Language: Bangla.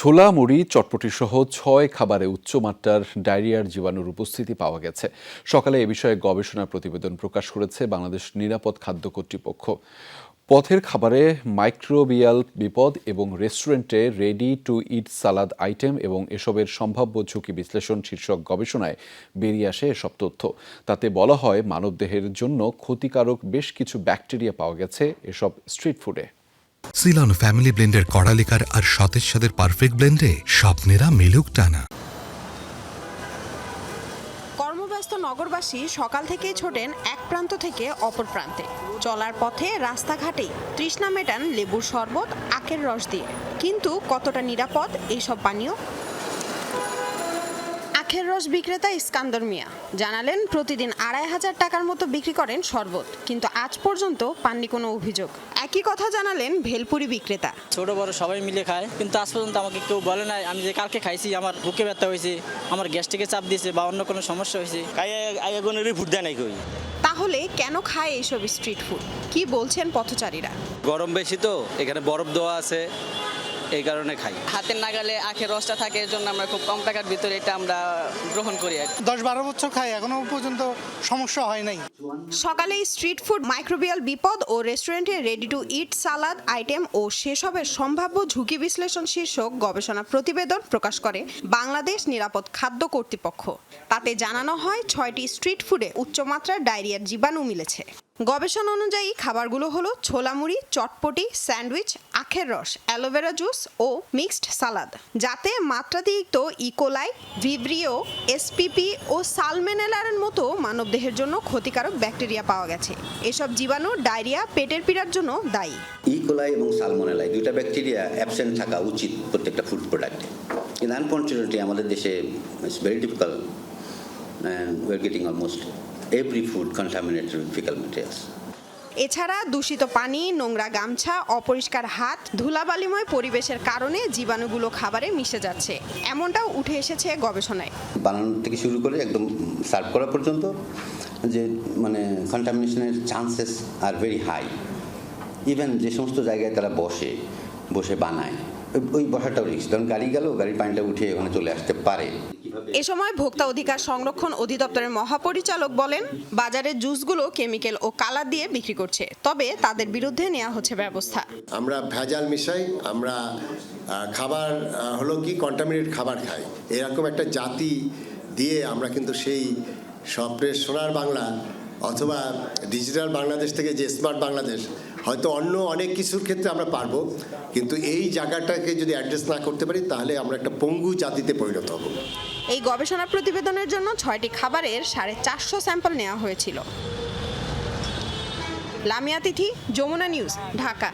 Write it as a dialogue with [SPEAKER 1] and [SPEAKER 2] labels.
[SPEAKER 1] ছোলা মুড়ি চটপটি সহ ছয় খাবারে উচ্চমাত্রার ডায়রিয়ার জীবাণুর উপস্থিতি পাওয়া গেছে। সকালে এ বিষয়ে গবেষণা প্রতিবেদন প্রকাশ করেছে বাংলাদেশ নিরাপদ খাদ্য কর্তৃপক্ষ। পথের খাবারে মাইক্রোবিয়াল বিপদ এবং রেস্টুরেন্টে ready to eat salad item এবং এসবের সম্ভাব্য ঝুঁকি বিশ্লেষণ শীর্ষক গবেষণায় বেরিয়ে আসে এসব তথ্য। তাতে বলা হয়, মানবদেহের জন্য ক্ষতিকারক বেশ কিছু ব্যাকটেরিয়া পাওয়া গেছে এসব স্ট্রিট ফুডে।
[SPEAKER 2] সিলন ফ্যামিলি ব্লেন্ডের কড়ালিকার আর সতেজ সাদের পারফেক্ট ব্লেন্ডে স্বপ্নেরা মেলুক টানা।
[SPEAKER 3] কর্মব্যস্ত নগরবাসী সকাল থেকেই ছোটেন এক প্রান্ত থেকে অপর প্রান্তে। চলার পথে রাস্তাঘাটেই তৃষ্ণা মেটান লেবুর শরবত, আখের রস দিয়ে। কিন্তু কতটা নিরাপদ এইসব পানীয়? আখের বিক্রেতা ইস্কান্দর মিয়া। জানালেন প্রতিদিন আড়াই হাজার টাকার মতো বিক্রি করেন শরবত কিন্তু আজ পর্যন্ত পাননি কোনো অভিযোগ। একই কথা জানালেন ভেলপুরি বিক্রেতা।
[SPEAKER 4] ছোট বড় সবাই মিলে খায় কিন্তু আজ পর্যন্ত আমাকে কেউ বলে নাই আমি যে কালকে খাইছি আমার বুকে ব্যথা হয়েছে আমার গ্যাস্ট্রিকে চাপ দিয়েছে বা অন্য কোনো সমস্যা হয়েছে।
[SPEAKER 5] আগে রিপোর্ট দেয় নাই কই?
[SPEAKER 3] তাহলে কেন খায় এইসব স্ট্রিট ফুড কি বলছেন পথচারীরা?
[SPEAKER 6] গরম বেশি তো এখানে বরফ দেওয়া আছে। এই কারণে খাই।
[SPEAKER 7] হাতের নাগালে আখের রসটা থাকে এর জন্য আমরা খুব কম টাকার ভিতরে এটা আমরা গ্রহণ করি আর
[SPEAKER 8] দশ বারো বছর খাই এখনও পর্যন্ত সমস্যা হয় নাই।
[SPEAKER 3] সকালে স্ট্রিট ফুড মাইক্রোবিয়াল বিপদ ও রেস্টুরেন্টে ready to eat salad item ও সেসবের সম্ভাব্য ঝুঁকি বিশ্লেষণ শীর্ষক গবেষণা প্রতিবেদন প্রকাশ করে বাংলাদেশ নিরাপদ খাদ্য কর্তৃপক্ষ। তাতে জানানো হয় ছয়টি স্ট্রিট ফুডে উচ্চমাত্রার ডায়রিয়ার জীবাণু মিলেছে। গবেষণা অনুযায়ী খাবারগুলো হলো ছোলা মুড়ি, চটপটি, স্যান্ডউইচ, আখের রস, aloe vera juice mixed salad. যাতে মাত্রাতিরিক্ত E coli Vibrio S P P ও সালমেনেলার মতো মানবদেহের জন্য ক্ষতিকারক ব্যাকটেরিয়া পাওয়া গেছে। এসব জীবাণু ডায়রিয়া, পেটের পীড়ার জন্য দায়ী।
[SPEAKER 9] ইকোলাই এবং সালমোনেলাই দুইটা ব্যাকটেরিয়া অ্যাবসেন্ট থাকা উচিত প্রত্যেকটা ফুড প্রোডাক্টে কিন্তু আনফর্চুনেটলি আমাদের দেশে it's very difficult R getting almost every food contaminated with faecal materials
[SPEAKER 3] এছাড়া দূষিত পানি নোংরা গামছা অপরিষ্কার হাত ধুলাবালিময় পরিবেশের কারণে জীবাণুগুলো খাবারে মিশে যাচ্ছে। এমনটাও উঠে এসেছে গবেষণায়।
[SPEAKER 9] বানানো থেকে শুরু করে একদম সার্ভ করা পর্যন্ত যে মানে কন্টামিনেশনের chances are very high even যে সমস্ত জায়গায় তারা বসে বসে বানায় ওই- বসাটাও রিস্ক কারণ গাড়ি গেল গাড়ির পানিটা উঠে ওখানে চলে আসতে পারে।
[SPEAKER 3] এ সময় ভোক্তা অধিকার সংরক্ষণ অধিদপ্তরের মহাপরিচালক বলেন বাজারে জুসগুলো কেমিক্যাল ও কালার দিয়ে বিক্রি করছে তবে তাদের বিরুদ্ধে নেওয়া হচ্ছে ব্যবস্থা।
[SPEAKER 10] আমরা ভেজাল মিশাই আমরা খাবার হলো কি কন্টামিনেট খাবার খাই। এরকম একটা জাতি দিয়ে আমরা কিন্তু সেই স্বপ্নের সোনার বাংলা অথবা ডিজিটাল বাংলাদেশ থেকে যে স্মার্ট বাংলাদেশ, হয়তো অন্য অনেক কিছুর ক্ষেত্রে আমরা পারব, কিন্তু এই জায়গাটাকে যদি অ্যাড্রেস না করতে পারি, তাহলে আমরা একটা পঙ্গু জাতিতে পরিণত হব।
[SPEAKER 3] এই গবেষণা প্রতিবেদনের জন্য ছয়টি খাবারের সাড়ে চারশো স্যাম্পল নেওয়া হয়েছিল। লামিয়া তিথি, যমুনা নিউজ, ঢাকা।